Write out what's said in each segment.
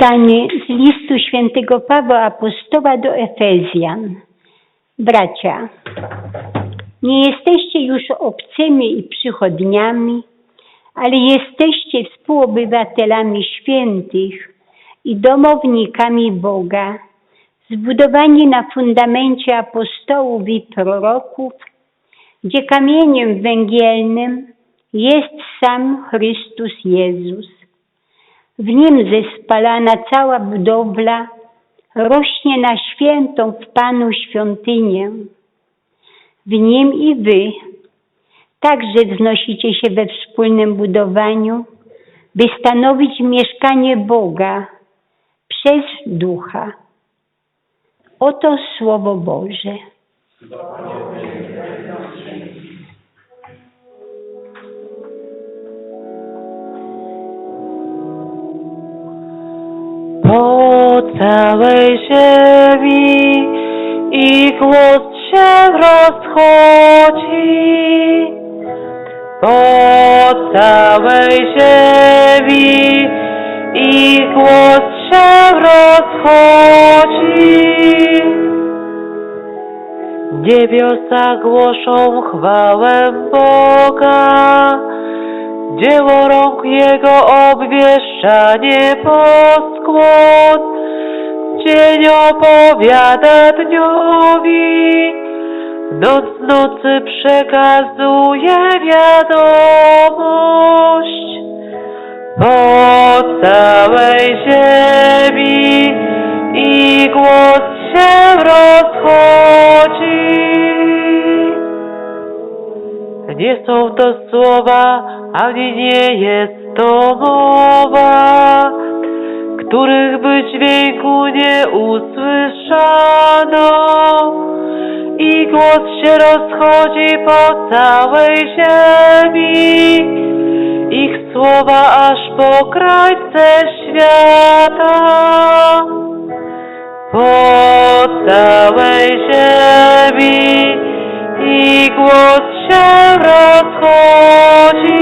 Czytanie z listu świętego Pawła Apostoła do Efezjan. Bracia, nie jesteście już obcymi i przychodniami, ale jesteście współobywatelami świętych i domownikami Boga, zbudowani na fundamencie apostołów i proroków, gdzie kamieniem węgielnym jest sam Chrystus Jezus. W nim zespalana cała budowla rośnie na świętą w Panu świątynię. W nim i wy także wznosicie się we wspólnym budowaniu, by stanowić mieszkanie Boga przez Ducha. Oto Słowo Boże. Po całej ziemi i głos się rozchodzi. Po całej ziemi i głos się rozchodzi. Niebiosa głoszą chwałę Boga, dzieło rąk Jego obwieszcza nieboskłon, dzień opowiada dniowi, noc nocy przekazuje wiadomość. Po całej ziemi i głos się rozchodzi. Nie są to słowa, ani nie jest to mowa, których by dźwięku nie usłyszano. I głos się rozchodzi po całej ziemi, ich słowa aż po krańce świata. Po całej ziemi i głos rozchodzi.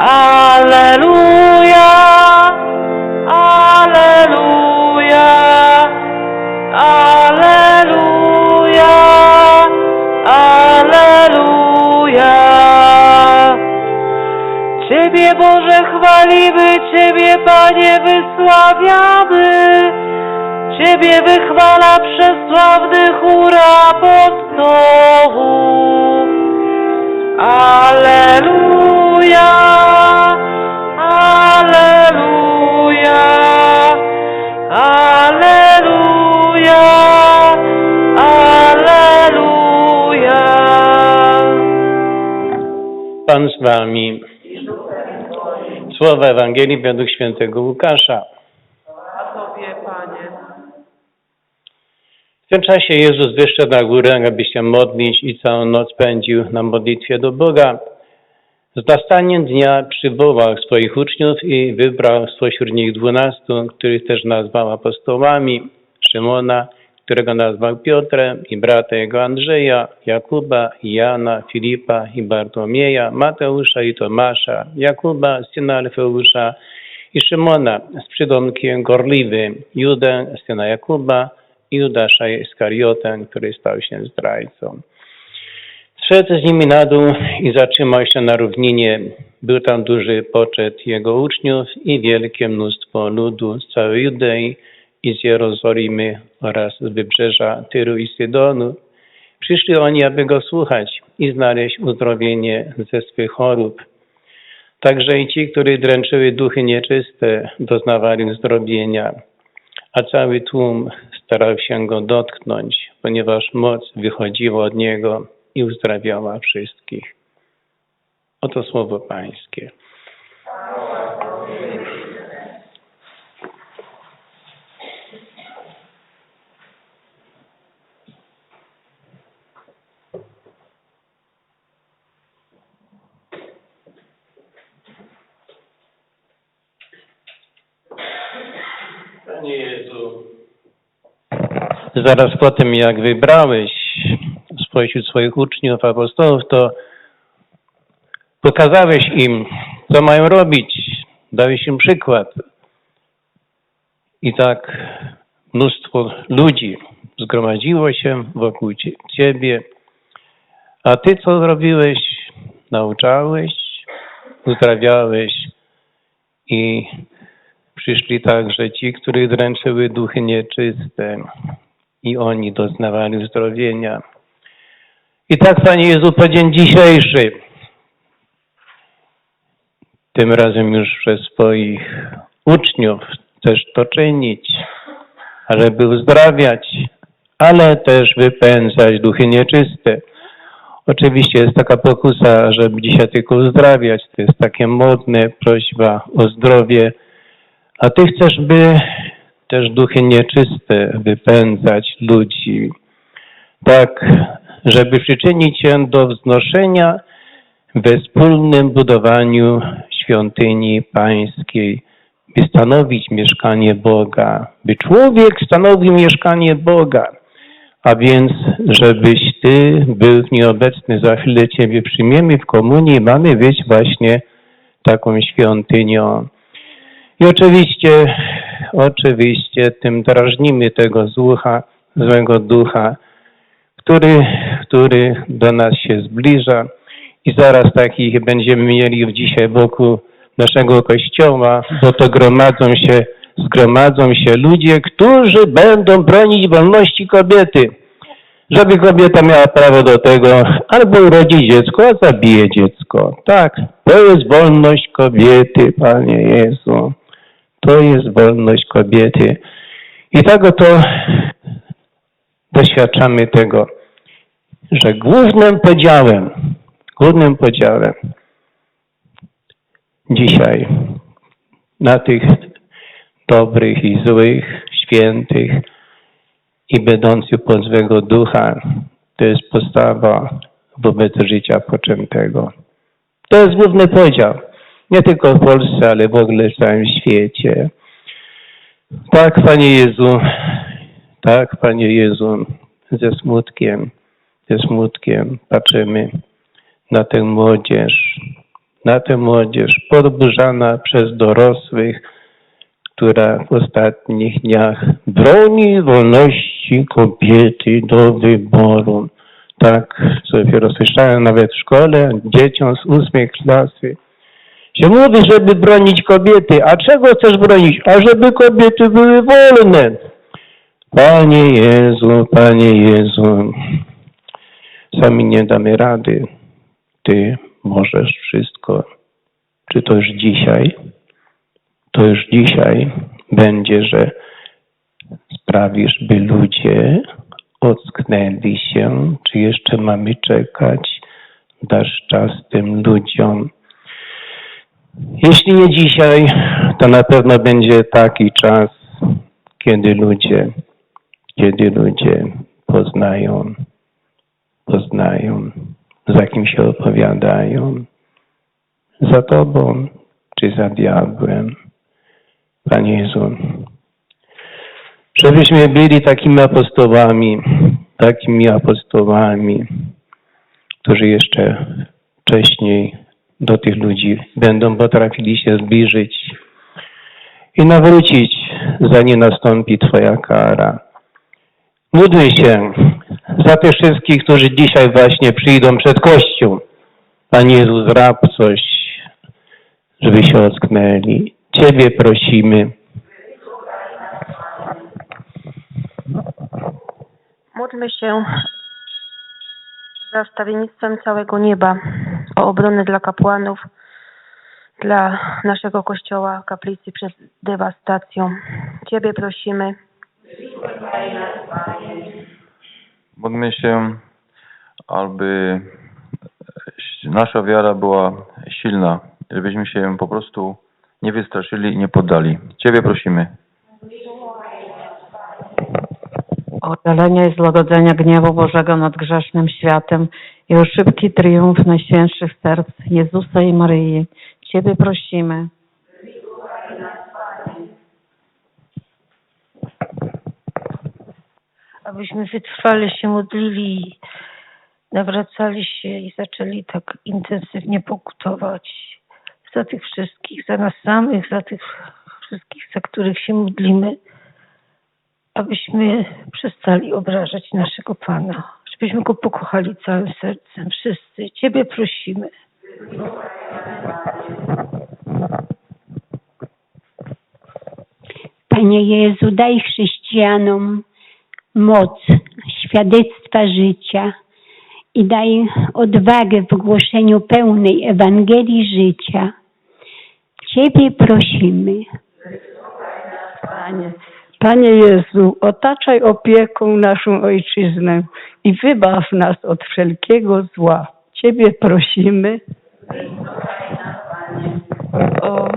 Aleluja, aleluja, aleluja, aleluja. Ciebie Boże chwalimy, Ciebie Panie wysławiamy. Ciebie wychwala przesławny chór apostołów. Aleluja, aleluja, aleluja, aleluja. Pan z wami. Słowa Ewangelii według świętego Łukasza. A Tobie, Panie. W tym czasie Jezus wyszedł na górę, aby się modlić i całą noc pędził na modlitwie do Boga. Z nastaniem dnia przywołał swoich uczniów i wybrał spośród nich dwunastu, których też nazwał apostołami, Szymona, którego nazwał Piotrem i brata jego Andrzeja, Jakuba, Jana, Filipa i Bartłomieja, Mateusza i Tomasza, Jakuba, syna Alfeusza i Szymona z przydomkiem Gorliwy, Judę, syna Jakuba Judasza Iskariotę, który stał się zdrajcą. Zszedł z nimi na dół i zatrzymał się na równinie. Był tam duży poczet jego uczniów i wielkie mnóstwo ludu z całej Judei i z Jerozolimy oraz z wybrzeża Tyru i Sydonu. Przyszli oni, aby go słuchać i znaleźć uzdrowienie ze swych chorób. Także i ci, których dręczyły duchy nieczyste, doznawali uzdrowienia, a cały tłum starał się go dotknąć, ponieważ moc wychodziła od niego i uzdrawiała wszystkich. Oto słowo Pańskie. Panie Jezu, zaraz po tym, jak wybrałeś spośród swoich uczniów, apostołów, to Pokazałeś im, co mają robić, dałeś im przykład. I tak mnóstwo ludzi zgromadziło się wokół cie- Ciebie. A Ty co zrobiłeś? Nauczałeś, uzdrawiałeś i przyszli także ci, których dręczyły duchy nieczyste i oni doznawali uzdrowienia. I tak, Panie Jezu, po dzień dzisiejszy, tym razem już przez swoich uczniów chcesz to czynić, żeby uzdrawiać, ale też wypędzać duchy nieczyste. Oczywiście jest taka pokusa, żeby dzisiaj tylko uzdrawiać, to jest takie modne, prośba o zdrowie, a Ty chcesz, by też duchy nieczyste wypędzać ludzi, tak, żeby przyczynić się do wznoszenia we wspólnym budowaniu świątyni pańskiej, by stanowić mieszkanie Boga, by człowiek stanowił mieszkanie Boga, a więc żebyś Ty był nieobecny, za chwilę Ciebie przyjmiemy w komunii, mamy być właśnie taką świątynią. I oczywiście, oczywiście tym drażnimy tego złucha, złego ducha, który, który do nas się zbliża i zaraz takich będziemy mieli dzisiaj wokół naszego kościoła, bo to gromadzą się, zgromadzą się ludzie, którzy będą bronić wolności kobiety. Żeby kobieta miała prawo do tego, albo urodzi dziecko, a zabije dziecko. Tak, to jest wolność kobiety, Panie Jezu. To jest wolność kobiety. I tak oto doświadczamy tego, że głównym podziałem, głównym podziałem dzisiaj na tych dobrych i złych, świętych i będących pod złego ducha, to jest postawa wobec życia poczętego. To jest główny podział. Nie tylko w Polsce, ale w ogóle w całym świecie. Tak, Panie Jezu, tak, Panie Jezu, ze smutkiem, ze smutkiem patrzymy na tę młodzież, na tę młodzież podburzana przez dorosłych, która w ostatnich dniach broni wolności kobiety do wyboru. Tak, co dopiero słyszałem nawet w szkole, dzieciom z ósmej klasy, się mówi, żeby bronić kobiety. A czego chcesz bronić? A żeby kobiety były wolne. Panie Jezu, Panie Jezu, sami nie damy rady. Ty możesz wszystko. Czy to już dzisiaj? To już dzisiaj będzie, że sprawisz, by ludzie ocknęli się, czy jeszcze mamy czekać? Dasz czas tym ludziom. Jeśli nie dzisiaj, to na pewno będzie taki czas, kiedy ludzie, kiedy ludzie poznają, poznają, za kim się opowiadają, za Tobą czy za diabłem. Panie Jezu, żebyśmy byli takimi apostołami, takimi apostołami, którzy jeszcze wcześniej do tych ludzi będą potrafili się zbliżyć i nawrócić, zanim nastąpi Twoja kara. Módlmy się za tych wszystkich, którzy dzisiaj właśnie przyjdą przed Kościół. Panie Jezu, zrab coś, żeby się ocknęli. Ciebie prosimy. Módlmy się za stawiennictwem całego nieba o obronę dla kapłanów, dla naszego kościoła, kaplicy przed dewastacją. Ciebie prosimy. Módlmy się, aby nasza wiara była silna, żebyśmy się po prostu nie wystraszyli i nie poddali. Ciebie prosimy. O oddalenie i złagodzenia gniewu Bożego nad grzesznym światem i o szybki triumf Najświętszych Serc Jezusa i Maryi. Ciebie prosimy. abyśmy wytrwale się modlili nawracali się i zaczęli tak intensywnie pokutować za tych wszystkich, za nas samych, za tych wszystkich, za których się modlimy, abyśmy przestali obrażać naszego Pana, żebyśmy Go pokochali całym sercem, wszyscy. Ciebie prosimy. Panie Jezu, daj chrześcijanom moc świadectwa życia i daj odwagę w głoszeniu pełnej Ewangelii życia. Ciebie prosimy. Panie. Panie Jezu, otaczaj opieką naszą ojczyznę i wybaw nas od wszelkiego zła. Ciebie prosimy. o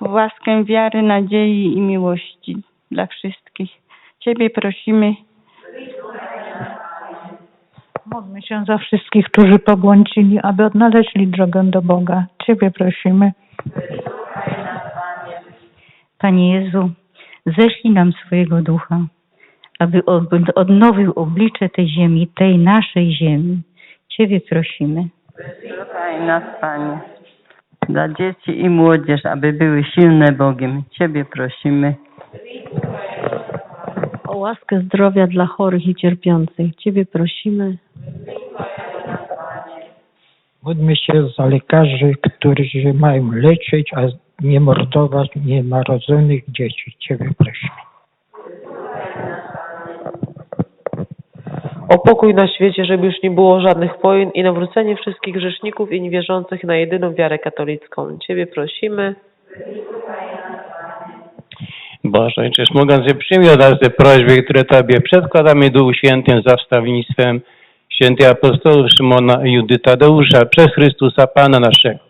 łaskę wiary, nadziei i miłości dla wszystkich. Ciebie prosimy. Módlmy się za wszystkich, którzy pobłądzili, aby odnaleźli drogę do Boga. Ciebie prosimy. Panie Jezu, ześlij nam swojego ducha, aby odnowił oblicze tej ziemi, tej naszej ziemi. Ciebie prosimy. Słuchaj nas, Panie. Dla dzieci i młodzież, aby były silne Bogiem. Ciebie prosimy. O łaskę zdrowia dla chorych i cierpiących. Ciebie prosimy. Módlmy się za lekarzy, którzy mają leczyć, a nie mordować nienarodzonych dzieci. Ciebie prosimy. O pokój na świecie, żeby już nie było żadnych wojen i nawrócenie wszystkich grzeszników i niewierzących na jedyną wiarę katolicką. Ciebie prosimy. Boże, Ojczyż mogąc je przyjmie od nas te prośby, które Tobie przedkładamy Duchu Świętym za wstawnictwem świętych apostołów Szymona i Judy Tadeusza przez Chrystusa Pana naszego.